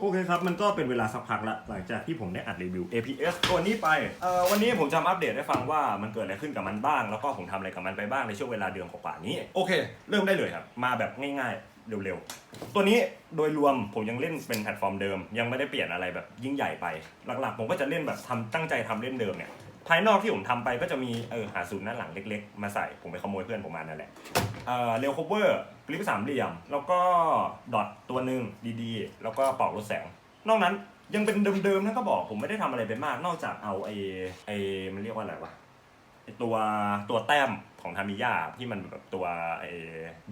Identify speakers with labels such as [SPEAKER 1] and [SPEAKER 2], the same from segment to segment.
[SPEAKER 1] โอเคครับ มันก็เป็นเวลาสักพักละหลังจากที่ผมได้อัดรีวิว APS ตัวนี้ไปเอ่อวันนี้ผมจะมาอัปเดตให้ฟังว่ามันเกิดอะไรขึ้นกับมันบ้าง แล้วก็ผมทำอะไรกับมันไปบ้างในช่วงเวลาเดือนกว่าๆนี้ โอเค เริ่มได้เลยครับ มาแบบง่ายๆ เร็วๆ ตัวนี้โดยรวมผมยังเล่นเป็นแพลตฟอร์มเดิม ยังไม่ได้เปลี่ยนอะไรแบบยิ่งใหญ่ไป หลักๆ ผมก็จะเล่นแบบทำตั้งใจทำเล่นเดิมเนี่ย ภายนอกที่ผมทำไปก็จะมีเออหาศูนย์หน้าหลังเล็ก ๆ มาใส่ผมไปขโมยเพื่อนผมมานั่นแหละเออเรลโคเวอร์กริปสามเหลี่ยม แล้วก็ดอทตัวหนึ่งดีๆ แล้วก็ปอกลดแสง นอกนั้นยังเป็นเดิมๆนะก็บอกผมไม่ได้ทำอะไรไปมาก นอกจากเอาไอ้ไอ้มันเรียกว่าอะไรวะไอ้ตัวตัวแต้มของทามิยาที่มันแบบตัวไอ้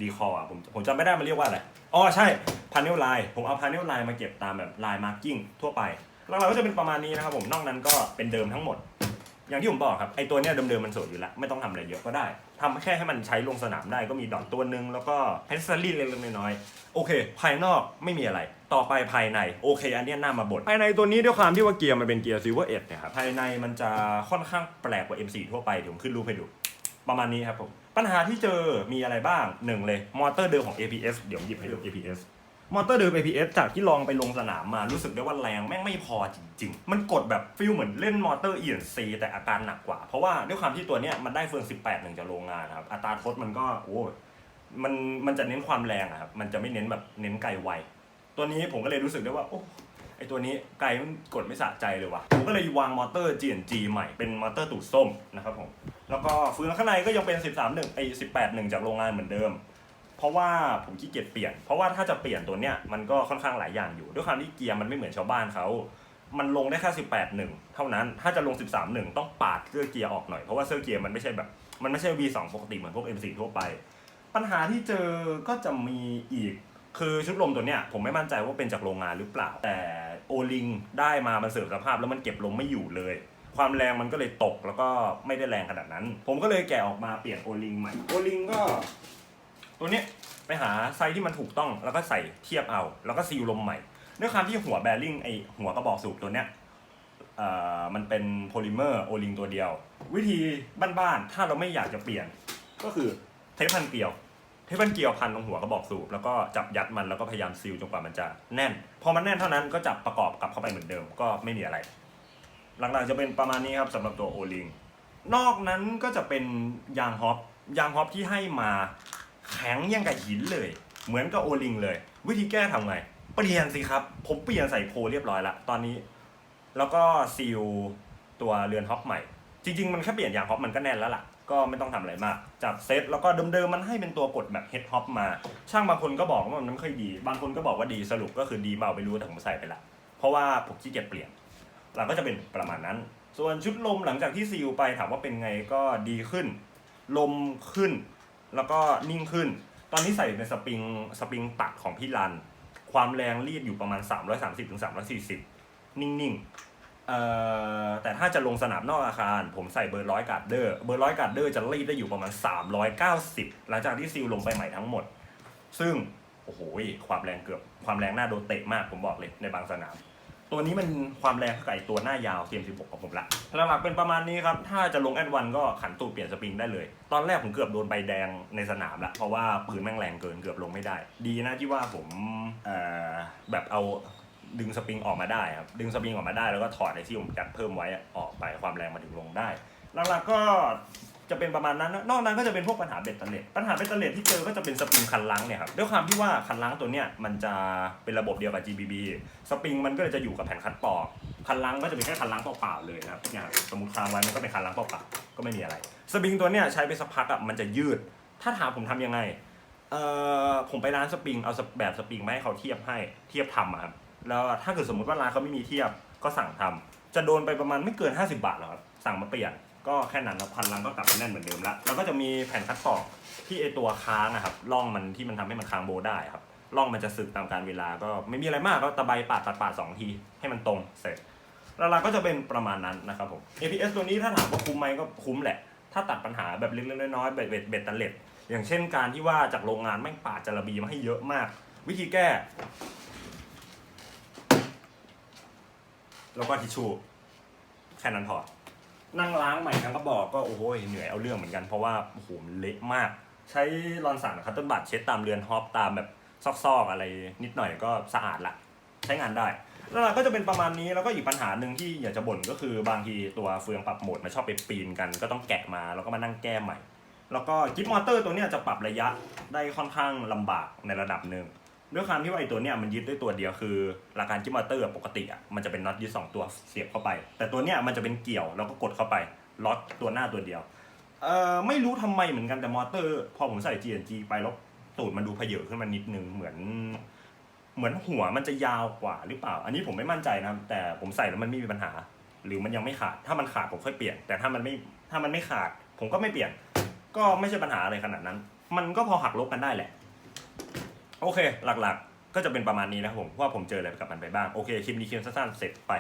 [SPEAKER 1] ดีคอร์ผมผมจำไม่ได้มันเรียกว่าอะไรอ๋อใช่พาเนลไลน์ผมเอาพาเนลไลน์มาเก็บตามแบบลายมาร์กิ้งทั่วไปแล้วเราก็จะเป็นประมาณนี้นะครับผมนอกนั้นก็เป็นเดิมทั้งหมด อย่างที่ผมบอกครับไอตัวเนี้ยเดิมๆมันสวยอยู่แล้วไม่ต้องทำอะไรเยอะก็ได้ทำแค่ให้มันใช้ลงสนามได้ก็มีดอกตัวหนึ่งแล้วก็เฮสซารี่เล็กๆน้อยๆโอเค ภายนอกไม่มีอะไร ต่อไปภายในโอเค อันเนี้ยน่ามาบ่นภายในตัวนี้ด้วยความที่ว่าเกียร์มันเป็นเกียร์ซิลเวอร์เอ็ดเนี่ยครับภายในมันจะค่อนข้างแปลกกว่า M4 ทั่วไปเดี๋ยวผมขึ้นรูปให้ดู ประมาณนี้ครับผม ปัญหาที่เจอมีอะไรบ้างหนึ่งเลย มอเตอร์เดิมของ APS เดี๋ยวผมหยิบให้ดู APS มอเตอร์เดิม APS จากที่ลองไปลงสนามมารู้สึกได้ว่าแรงแม่งไม่พอจริง ๆ มันกดแบบฟิลเหมือนเล่นมอเตอร์ ENC แต่อาการหนักกว่า เพราะว่าด้วยความที่ตัวเนี้ยมันได้เฟือง 18หนึ่งจากโรงงานครับอัตราทดมันก็โอ้ยมันมันจะเน้นความแรงอะครับมันจะไม่เน้นแบบเน้นไกลไวตัวนี้ผมก็เลยรู้สึกได้ว่าโอ้ไอตัวนี้ไกลมันกดไม่สะใจเลยว่ะผมก็เลยวางมอเตอร์ GNG ใหม่เป็นมอเตอร์ตูดส้มนะครับผมแล้วก็ฟืนข้างในก็ยังเป็น 13หนึ่งไอ18หนึ่งจากโรงงานเหมือนเดิม เพราะว่าผมขี้เกียจเปลี่ยน เพราะว่าถ้าจะเปลี่ยนตัวเนี้ยมันก็ค่อนข้างหลายอย่างอยู่ ด้วยความที่เกียร์มันไม่เหมือนชาวบ้านเขา มันลงได้แค่18หนึ่งเท่านั้น ถ้าจะลง 13หนึ่งต้องปาดเสื้อเกียร์ออกหน่อย เพราะว่าเสื้อเกียร์มันไม่ใช่แบบ มันไม่ใช่ V2 ปกติเหมือนพวก M4 ทั่วไป ปัญหาที่เจอก็จะมีอีก คือชุดลมตัวเนี้ยผมไม่มั่นใจว่าเป็นจากโรงงานหรือเปล่า แต่โอลิงได้มามันเสื่อมสภาพแล้วมันเก็บลมไม่อยู่เลยความแรงมันก็เลยตกแล้วก็ไม่ได้แรงขนาดนั้น ผมก็เลยแกะออกมาเปลี่ยนโอลิงใหม่ โอลิงก็ ตัวเนี้ยไปหาไซส์ที่มันถูกต้องแล้วก็ใส่เทียบเอา แล้วก็ซีลลมใหม่ด้วยความที่หัวแบริ่งไอหัวกระบอกสูบตัวเนี้ยมันเป็นโพลิเมอร์โอลิงตัวเดียว วิธีบ้านๆถ้าเราไม่อยากจะเปลี่ยน ก็คือเทปพันเกลียวเทปพันเกลียวพันตรงหัวกระบอกสูบแล้วก็จับยัดมันแล้วก็พยายามซีลจนกว่ามันจะแน่น พอมันแน่นเท่านั้นก็จับประกอบกลับเข้าไปเหมือนเดิมก็ไม่มีอะไร หลังๆจะเป็นประมาณนี้ครับสำหรับตัวโอลิงนอกนั้นก็จะเป็นยางฮอปยางฮอปที่ให้มา แข็งยังกับหินเลย เหมือนกับโอลิงเลย วิธีแก้ทำไง เปลี่ยนสิครับ ผมเปลี่ยนใส่โพเรียบร้อยละตอนนี้ แล้วก็ซีลตัวเรือนฮอปใหม่ จริง ๆ มันแค่เปลี่ยนยางฮอปมันก็แน่นแล้วล่ะ ก็ไม่ต้องทำอะไรมาก จับเซตแล้วก็เดิมๆมันให้เป็นตัวกดแบบเฮดฮอปมา ช่างบางคนก็บอกว่ามันไม่ค่อยดี บางคนก็บอกว่าดีสรุปก็คือดีเบาไปรู้แต่ผมใส่ไปละเพราะว่าผมขี้เกียจเปลี่ยนหลังก็จะเป็นประมาณนั้น ส่วนชุดลมหลังจากที่ซีลไปถามว่าเป็นไงก็ดีขึ้น ลมขึ้น แล้วก็นิ่งขึ้น ตอนนี้ใส่ในสปริงสปริงตัดของพี่รัน ความแรงรีดอยู่ประมาณ 330ถึง340 นิ่งๆเอ่อแต่ถ้าจะลงสนามนอกอาคาร ผมใส่เบอร์ร้อยการ์ดเดอร์เบอร์ร้อยการ์ดเดอร์จะรีดได้อยู่ประมาณ 390 หลังจากที่ซีลลงไปใหม่ทั้งหมด ซึ่งโอ้โหความแรงเกือบความแรงหน้าโดนเตะมากผมบอกเลยในบางสนาม ตัวนี้มันความแรงเท่ากับไอตัวหน้ายาวเทียม16 ของผมละหลักๆเป็นประมาณนี้ครับ ถ้าจะลงแอดวันก็ขันตูดเปลี่ยนสปริงได้เลย ตอนแรกผมเกือบโดนใบแดงในสนามละ เพราะว่าปืนแม่งแรงเกินเกือบลงไม่ได้ ดีนะที่ว่าผมเอ่อแบบเอาดึงสปริงออกมาได้ครับ ดึงสปริงออกมาได้แล้วก็ถอดไอ้ที่ผมจัดเพิ่มไว้อออกไปความแรงมาถึงลงได้ หลักๆก็ จะเป็นประมาณนั้นนะนอกนั้นก็จะเป็นพวกปัญหาเบ็ดเตล็ดปัญหาเบ็ดเตล็ดที่เจอก็จะเป็นสปริงคันลังเนี่ยครับด้วยความที่ว่าคันลังตัวเนี้ยมันจะเป็นระบบเดียวกับ GBB สปริงมันก็จะอยู่กับแผ่นคัดปอกคันลังก็จะเป็นแค่คันลังเปล่าๆเลยนะครับอย่างสมมติค้างไว้มันก็เป็นคันลังเปล่าๆก็ไม่มีอะไร สปริงตัวเนี้ยใช้ไปสักพักอะมันจะยืด ถ้าถามผมทำยังไงเอ่อผมไปร้านสปริงเอาแบบสปริงมาให้เขาเทียบให้เทียบทำครับแล้วถ้าเกิดสมมติว่าร้านเขาไม่มีเทียบก็สั่งทำจะโดนไปประมาณไม่เกิน 50 บาทหรอกครับสั่งมาเปลี่ยน ก็แค่นั้นแล้วพันลังก็กลับมาแน่นเหมือนเดิมละแล้วก็จะมีแผ่นคัดตอกที่ไอตัวค้างอะครับร่องมันที่มันทำให้มันค้างโบได้ครับร่องมันจะสึกตามการเวลาก็ไม่มีอะไรมากก็ตะไบปาดปาดปาดสองทีให้มันตรงเสร็จแล้วเราก็จะเป็นประมาณนั้นนะครับผม APS ตัวนี้ถ้าถามว่าคุ้มไหมก็คุ้มแหละ ถ้าตัดปัญหาแบบเล็กๆน้อยๆเบ็ดเบ็ดเบ็ดตันเล็ด อย่างเช่นการที่ว่าจากโรงงานแม่งปาดจระบีมาให้เยอะมาก วิธีแก้ แล้วก็ทิชชู่แค่นั้นพอ นั่งล้างใหม่ทั้งกระบอกก็โอ้โหเหนื่อยเอาเรื่องเหมือนกันเพราะว่าโอ้โหมันเละมาก ใช้รอนสันคัตเติ้ลบัตเช็ดตามเรือนฮอปตามแบบซอกๆอะไรนิดหน่อยก็สะอาดละใช้งานได้แล้วก็จะเป็นประมาณนี้แล้วก็อีกปัญหาหนึ่งที่อยากจะบ่นก็คือบางทีตัวเฟืองปรับโหมดมันชอบไปปีนกันก็ต้องแกะมาแล้วก็มานั่งแก้ใหม่ แล้วก็กิฟมอเตอร์ตัวนี้จะปรับระยะได้ค่อนข้างลำบากในระดับหนึ่ง ด้วยความที่ว่าไอ้ตัวเนี้ยมันยึดด้วยตัวเดียวคือหลักการกิฟมอเตอร์ปกติอะมันจะเป็นน็อตยึดสองตัวเสียบเข้าไป แต่ตัวเนี้ยมันจะเป็นเกี่ยวแล้วก็กดเข้าไปล็อตตัวหน้าตัวเดียวเอ่อไม่รู้ทำไมเหมือนกันแต่มอเตอร์ พอผมใส่ GNG ไปแล้วตูดมันดูเพเยอะขึ้นมานิดนึงเหมือน เหมือนหัวมันจะยาวกว่าหรือเปล่า อันนี้ผมไม่มั่นใจนะแต่ผมใส่แล้วมันไม่มีปัญหา หรือมันยังไม่ขาดถ้ามันขาดผมค่อยเปลี่ยน แต่ถ้ามันไม่ถ้ามันไม่ขาด ผมก็ไม่เปลี่ยน ก็ไม่ใช่ปัญหาอะไรขนาดนั้น มันก็พอหักลบกันได้แหละ โอเค หลักๆ ก็จะเป็นประมาณนี้นะครับผมว่าผมเจออะไรกับมันไปบ้าง โอเค คลิปนี้คลิปสั้นๆ เสร็จไป